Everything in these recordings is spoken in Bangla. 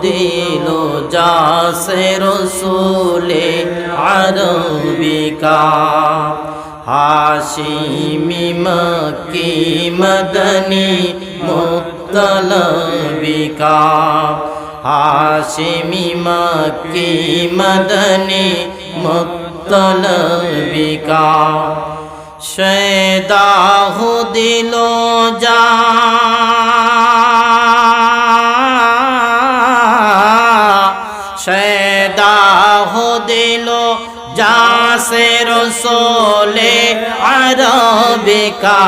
দিল যাসে রসুলে আরবিকা। হাসিমি মকি মদনি মুক্তলবিকা। হাসিমি মকি মদনি মুক্তলবিকা। সেদাহ দিল যা जासे रसोले अरबिका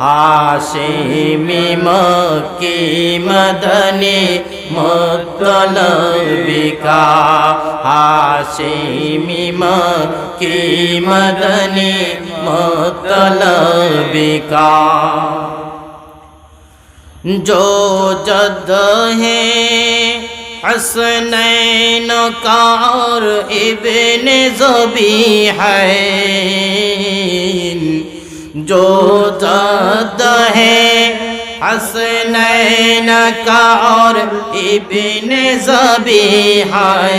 हाशिमी मक्की मदनी मुतलबिका हाशिमी मक्की मदनी मुतलबिका जो जद है حسنین کار ابن زبی ہے جو جد ہے حسنین کار ابن زبی ہے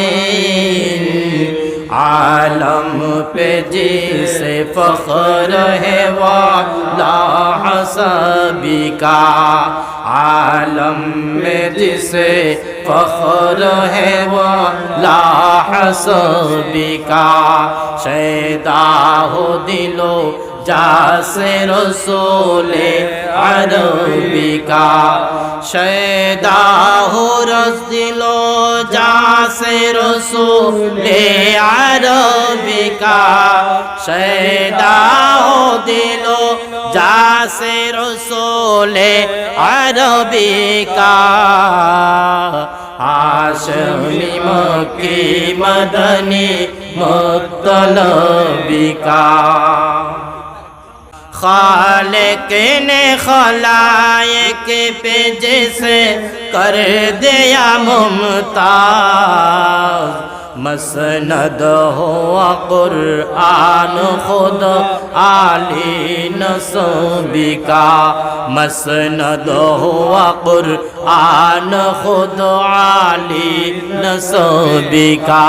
عالم پہ جس فخر ہے والا حسبی کا عالم میں جسے فخر ہے وہ لا حسب کا شیدا ہو دلوں جاسر رسول عربی کا شیدا ہو رس دلو جاسر رسول عربی کا شیدا ہو دلو جاسر رسول عربی کا হাসমি মকি মদনী মুক্তলবিকা खालिक ने खलायक पे जैसे कर दिया मुमताज मसनद हो कुरआन खुद आली नसबिका मसनद हो कुरआन खुद आली नसबिका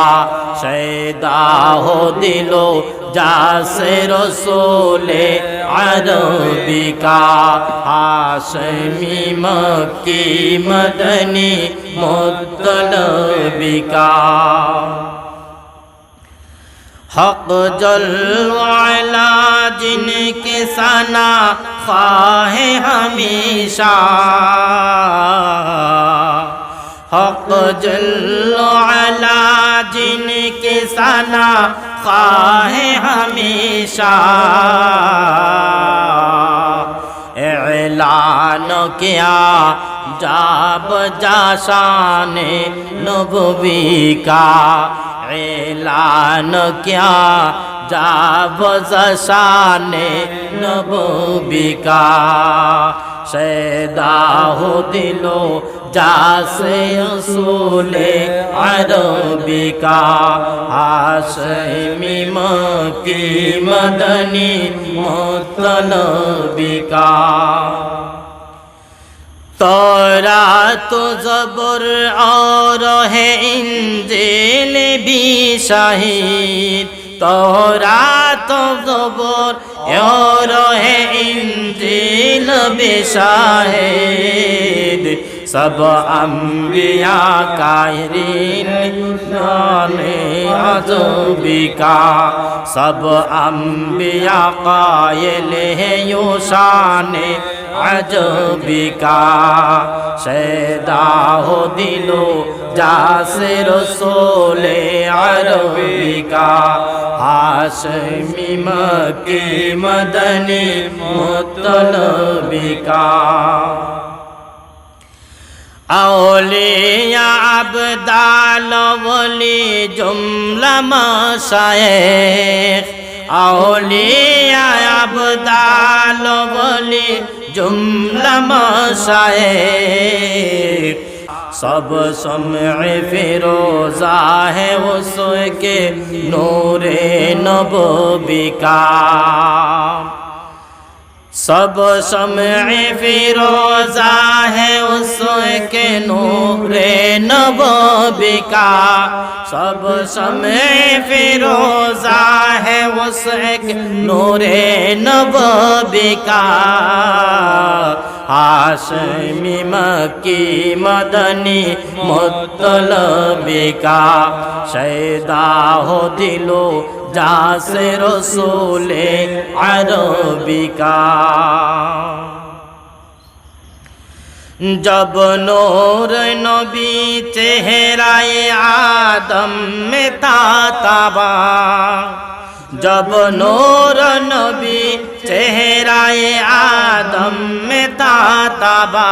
शैदा हो दिलो जासे रसोले अरबिका हाशमी मक्की मदनी मुतलबिका हक जलवाला जिनके सना खाहे हमेशा हक जलवाला کے سنا خواہ ہمیشہ۔ اعلان کیا जाब जाशान नबी का ऐलान किया जाब जशान नबी का सैदा हो दिलो जासे असूले अरबिका हाशमी की मदनी मुतलबिका तोरा তোরা তো জবর আর হে ইঞ্জিল বিশাহিদ তোরা তো জবর আর হে ইঞ্জিল বিশাহিদ সব আম্বিয়া কাহরিন নামে আজবিকা সব আম্বিয়া কায়েল হে ইউশানে আজবিকা সেদা হো দিল যাসে রসোলে আরবিকা হাসমি মকি মদনি মুতলবিকা আউলিয়া আবদাল বলি জুমলা মশায়েখ আউলিয়া আবদাল বলি अबदाल वली जुमला मशाइख सब समय फिरोजा है उसके नूरे नबी का सब समय फिरोजा है उसके नूरे नबोबिका सब समय फिरोजा है उसके नूरे नबोबिका हाशमी मक्की मदनी मुतलबिका शैदा हो दिलो जासे रसूले अरबिका जब नूर नबी चेहराए आदम में ताताबा جب نور نبی چہرہ آدم میں تاتا با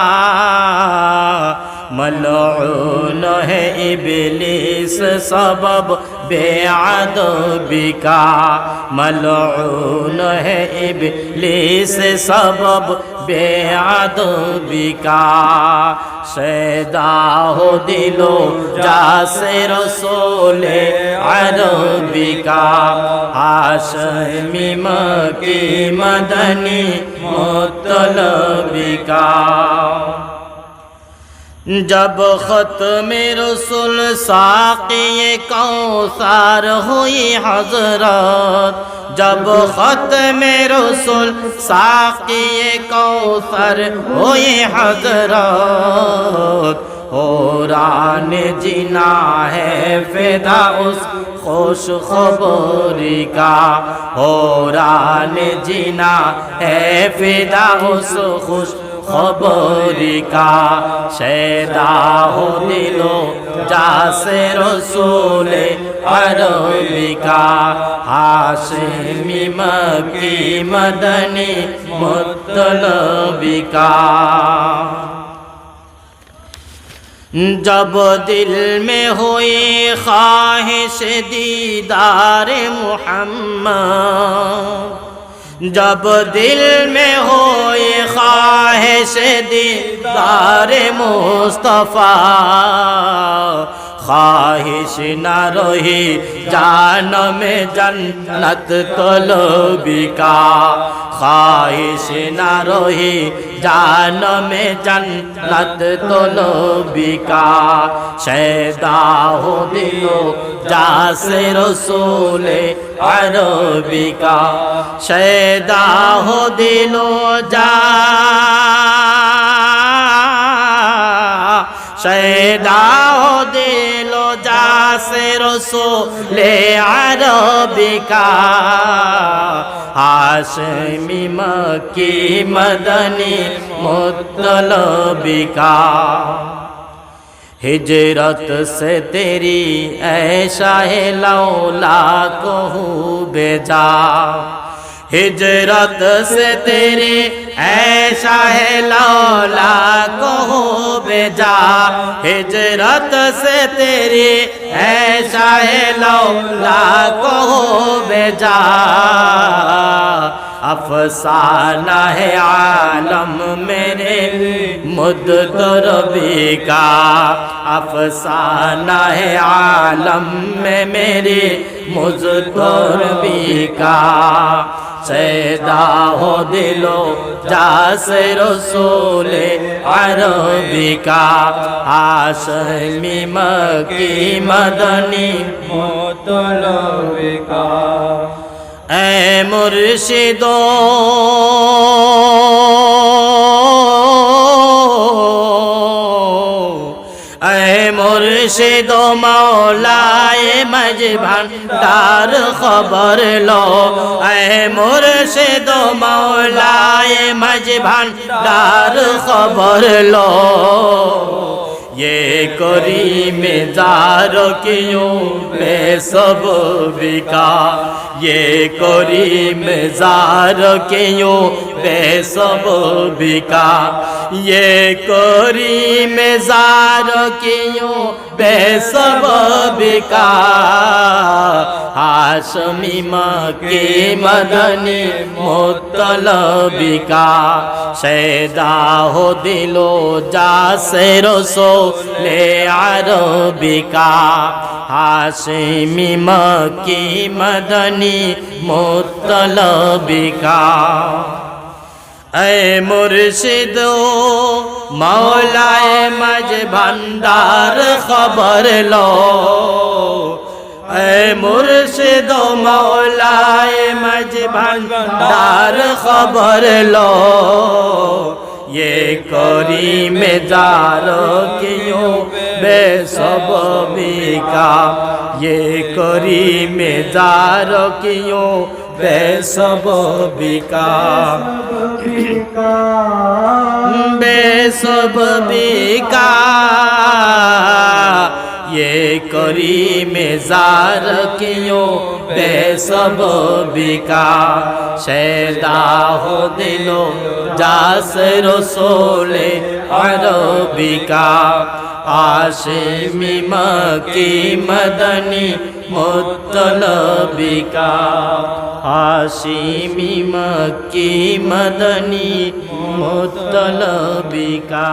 ملعون ہے ابلیس سبب بے ادبی کا ملعون ہے ابلیس سبب बेअदबिका सैदा हो दिलो जासे रसोले अरबिका हाशमी मकी मदनी मुतलबिका जब खत में रसुल साक़ी कौसार हुई हजरत جب ختم رسول ساقی کوثر ہوئی حضرت ہو ران جینا ہے فدا اس خوش خبری کا ہو ران جینا ہے فدا اس خوش खुश खबरी का शैदा हो दिलो जासे रसूले अरबिका हाशिमी मकी मदनी मुतलबिका जब दिल में हुई ख्वाहिश दीदार मोहम्मद जब दिल में ہے سے دیدار مصطفیٰ خواہش نہ رہی جان میں جنت طلبی کا خواہش نہ رہی جان میں جنت طلبی کا شیدا ہو دلوں जासे रसूले अरबिका शैदा हो दिलो जा शैदा हो दिलो जासे रसूले अरबिका हाशमी मकी मदनी मुतलबिका ہجرت سے تیری اے شاہ لولا کو ہو بیجا ہجرت سے تیری اے شاہ لولا کو بیجا ہجرت سے تیری اے شاہ لولا کو بیجا अफसाना है आलम मेरे मुद दुर्बी का अफसाना है आलम में मेरे मुझ दुर्बी का सैदा हो दिलो जास रसोले अरबी का आसमी मकी मदनी मोतलबी মুর্শিদ। মুর্শিদ মৌলায় মজ ভান্ডার খবর লো। এ মুর্শিদ মৌলায় মজ ভান্ডার খবর লো। ये करी में जार क्यों मैं सब बिका ये करी में जार क्यों मैं सब बिका ये करी में जार क्यों मैं सब बिका हाशमी मके मदनी मुतलबिका सैदा हो दिलो जा से रसो লে আরবিকা হাসিমি মকি মদনী মোতলবিকা اے مرشد مولا مج بندار خبر لو اے مرشد مولا مج بندار خبر لو یہ کری میں جارو کیوں بے سببی کا یہ کری میں جارو کیوں بے سببی کا بے سببی کا ये करी में जार क्यों बेसब बिका शेदा हो दिलो जास रसोले अरबिका आशिमी मकी मदनी मुतलबिका हाशिमी मकी मदनी मुतलबिका